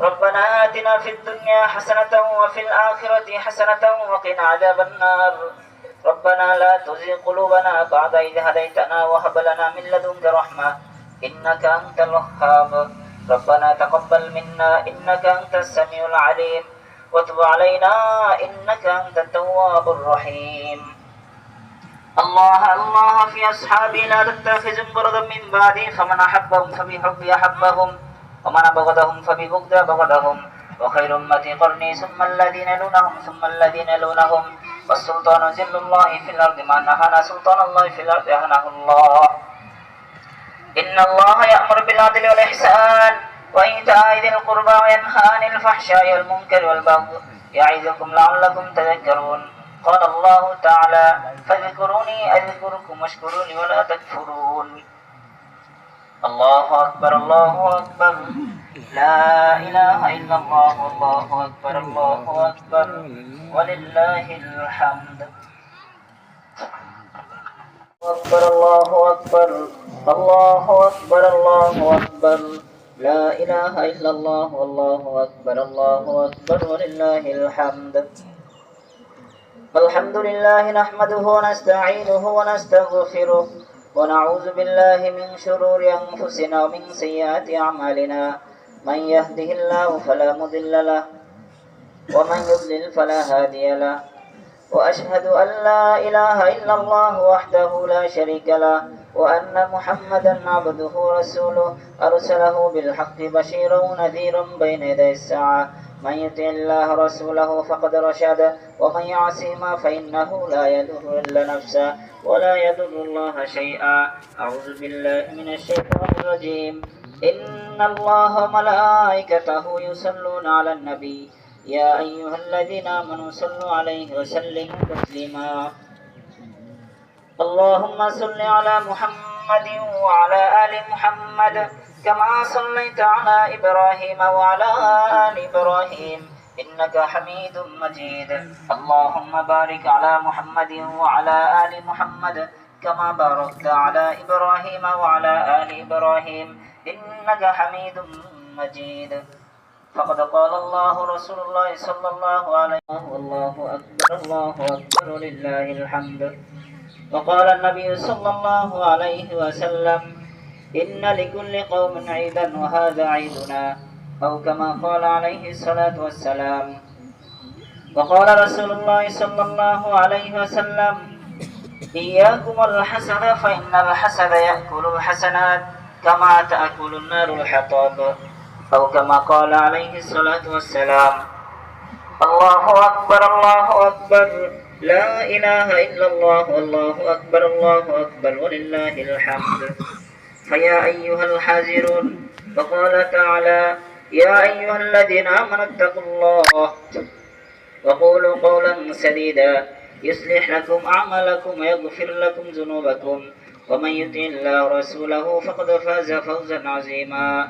ربنا آتنا في الدنيا حسنة وفي الآخرة حسنة وقنا عذاب النار. ربنا لا تزغ قلوبنا بعد إذ هديتنا وهب لنا من لدنك رحمة إنك أنت الوهاب. ربنا تقبل منا إنك أنت السميع العليم. وتب علينا إنك أنت التواب الرحيم. الله الله في أصحابي لا تتخذ بردا من بعدي فمن أحبهم فبحبي أحبهم. ومن أبغضهم فببغض أبغضهم وخير أمتي قرني ثم الذين يلونهم ثم الذين يلونهم والسلطان ذل الله في الأرض ما نهانا سلطان الله في الأرض أهنه الله. إن الله يأمر بالعدل والإحسان وإيتاء ذي القربى وينهى عن الفحشاء والمنكر والبغي. يعظكم لعلكم تذكرون. قال الله تعالى فاذكروني أذكركم واشكروني ولا تكفرون. الله أكبر الله أكبر. لا إله إلا الله الله أكبر الله أكبر. ولله الحمد. أكبر الله أكبر. الله أكبر الله أكبر. لا إله إلا الله والله أكبر الله أكبر. ولله الحمد. الحمد لله نحمده ونستعينه ونستغفره. ونعوذ بالله من شرور أنفسنا ومن سيئات أعمالنا. من يهده الله فلا مضل له ومن يضلل فلا هادي له. وأشهد أن لا إله إلا الله وحده لا شريك له وأن محمدا عبده ورسوله. أرسله بالحق بشيرا ونذيرا بين يدي الساعة. من يطع الله رسوله فقد رشد ومن يعصهما فإنه لا يضر إلا نفسه ولا يضر الله شيئا. أعوذ بالله من الشيطان الرجيم. إن الله ملائكته يصلون على النبي. يا أيها الذين آمنوا صلوا عليه وسلموا تسليما. اللهم صل على محمد وعلى آل محمد كما صليت على إبراهيم وعلى آل إبراهيم إنك حميد مجيد. اللهم بارك على محمد وعلى آل محمد كما باركت على إبراهيم وعلى آل إبراهيم إنك حميد مجيد. فقد قال الله رسول الله صلى الله عليه وسلم والله أكبر الله أكبر لله الحمد. وقال النبي صلى الله عليه وسلم إن لكل قوم عيدا وهذا عيدنا أو كما قال عليه الصلاة والسلام. وقال رسول الله صلى الله عليه وسلم إياكم الحسد فإن الحسد يأكل الحسنات كما تأكل النار الحطب أو كما قال عليه الصلاة والسلام. الله أكبر الله أكبر لا إله إلا الله الله أكبر الله أكبر ولله الحمد. فيا أيها الحاذرون وقال تعالى يا أيها الذين آمنوا اتقوا الله. وقولوا قولا سديدا يصلح لكم أعمالكم ويغفر لكم ذنوبكم. ومن يطع الله ورسوله فقد فاز فوزا عظيما.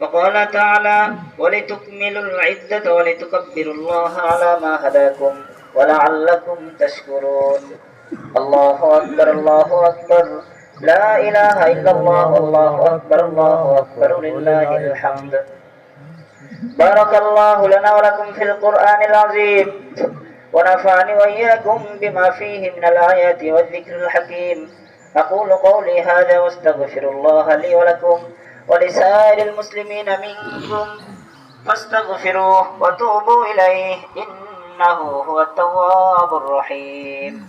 وقال تعالى ولتكملوا العدة ولتكبروا الله على ما هداكم ولعلكم تشكرون. الله أكبر الله أكبر. لا إله إلا الله الله أكبر الله أكبر لله الحمد. بارك الله لنا ولكم في القرآن العظيم ونفعني وإياكم بما فيه من الآيات والذكر الحكيم. أقول قولي هذا واستغفر الله لي ولكم ولسائر المسلمين منكم فاستغفروه وتوبوا إليه إنه هو التواب الرحيم.